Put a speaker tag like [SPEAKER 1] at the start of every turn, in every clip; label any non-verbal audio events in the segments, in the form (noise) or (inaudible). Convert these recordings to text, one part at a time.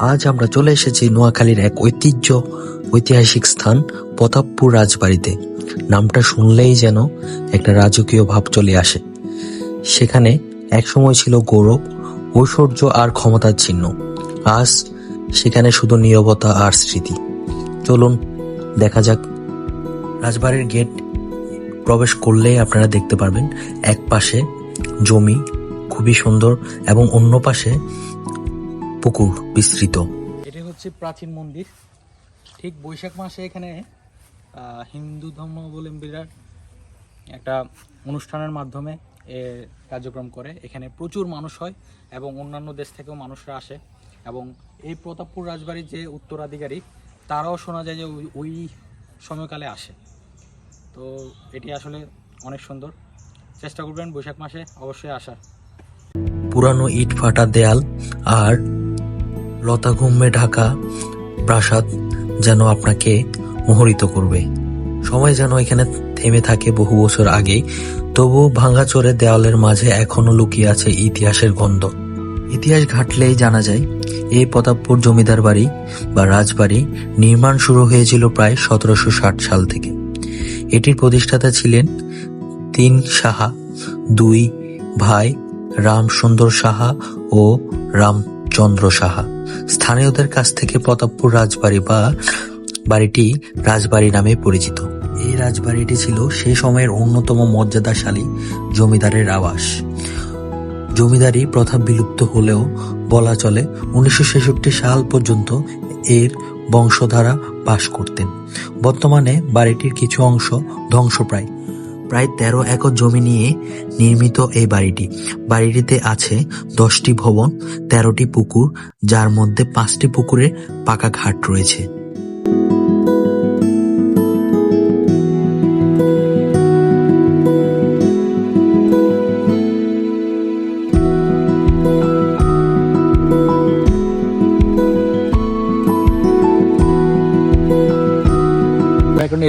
[SPEAKER 1] আজ আমরা চলে এসেছি নোয়াখালীর এক ঐতিহ্য, ঐতিহাসিক স্থান, প্রতাপপুর রাজবাড়িতে। নামটা শুনলেই যেন একটা রাজকীয় ভাব চলে আসে। সেখানে একসময় ছিল গৌরব, ঐশ্বর্য আর ক্ষমতার চিহ্ন। আজ সেখানে শুধু নীরবতা আর স্মৃতি। চলুন, দেখা যাক। রাজবাড়ির গেট প্রবেশ করলেই আপনারা দেখতে পারবেন এক পাশে জমি খুবই সুন্দর এবং অন্য পাশে পুকুর বিস্তৃত।
[SPEAKER 2] এটি হচ্ছে প্রাচীন মন্দির। ঠিক বৈশাখ মাসে এখানে হিন্দু ধর্মাবলম্বীরা একটা অনুষ্ঠানের মাধ্যমে এ কার্যক্রম করে। এখানে প্রচুর মানুষ হয় এবং অন্যান্য দেশ থেকেও মানুষরা আসে এবং এই প্রতাপপুর রাজবাড়ির যে উত্তরাধিকারী তারাও শোনা যায় যে ওই- ওই সময়কালে আসে। তো এটি আসলে অনেক সুন্দর। চেষ্টা করবেন বৈশাখ মাসে অবশ্যই আসার।
[SPEAKER 1] পুরানো ইট ফাটা দেয়াল আর লতা ঘুমে ঢাকা প্রাসাদ যেন আপনাকে মোহরিত করবে। সময় যেন এখানে থেমে থাকে বহু বছর আগে তবু ভাঙাচোরে দেওয়ালের মাঝে এখনও লুকিয়ে আছে ইতিহাসের গন্ধ। ইতিহাস ঘাটলেই জানা যায়, এই প্রতাপপুর জমিদার বাড়ি বা রাজবাড়ি নির্মাণ শুরু হয়েছিল প্রায় সতেরোশো ষাট সাল থেকে। এটির প্রতিষ্ঠাতা ছিলেন তিন সাহা, দুই ভাই, রামসুন্দর সাহা ও রামচন্দ্র সাহা। স্থানীয়দের কাছ থেকে প্রতাপপুর রাজবাড়ি বা বাড়িটি রাজবাড়ি নামে পরিচিত। এই রাজবাড়িটি ছিল সেই সময়ের অন্যতম মর্যাদাশালী জমিদারের আবাস। জমিদারি প্রথা বিলুপ্ত হলেও বলা চলে, উনিশশো ছেষট্টি সাল পর্যন্ত এর বংশধারা বাস করতেন। বর্তমানে বাড়িটির কিছু অংশ ধ্বংসপ্রায়। প্রায় তেরো একর জমি নিয়ে নির্মিত এই বাড়িটি। বাড়িটিতে আছে দশটি ভবন, তেরোটি পুকুর, যার মধ্যে পাঁচটি পুকুরে পাকা ঘাট রয়েছে।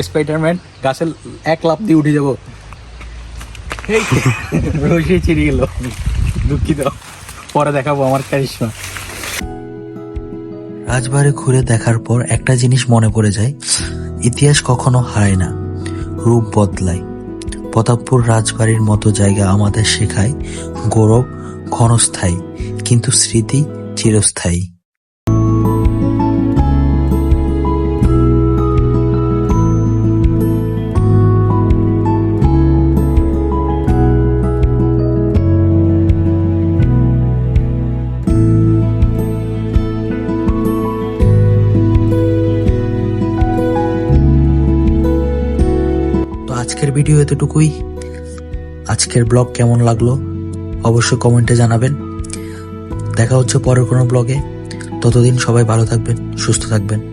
[SPEAKER 2] স্পাইডারম্যান গাছের এক লাফ দিয়ে উঠে যাব। (laughs) চিড়ে গেল দুঃখিত। পরে দেখাবো আমার কারিশমা।
[SPEAKER 1] রাজবাড়ি ঘুরে দেখার পর একটা জিনিস মনে পড়ে যায়, ইতিহাস কখনো হারায় না, রূপ বদলায়। প্রতাপপুর রাজবাড়ির মতো জায়গা আমাদের শেখায় গৌরব, ক্ষণস্থায়ী, কিন্তু স্মৃতি চিরস্থায়ী। আজকের ভিডিও এতটুকুই। আজকের ব্লগ কেমন লাগল অবশ্যই কমেন্টে জানাবেন। দেখা হচ্ছে পরের কোনো ব্লগে। ততদিন সবাই ভালো থাকবেন, সুস্থ থাকবেন।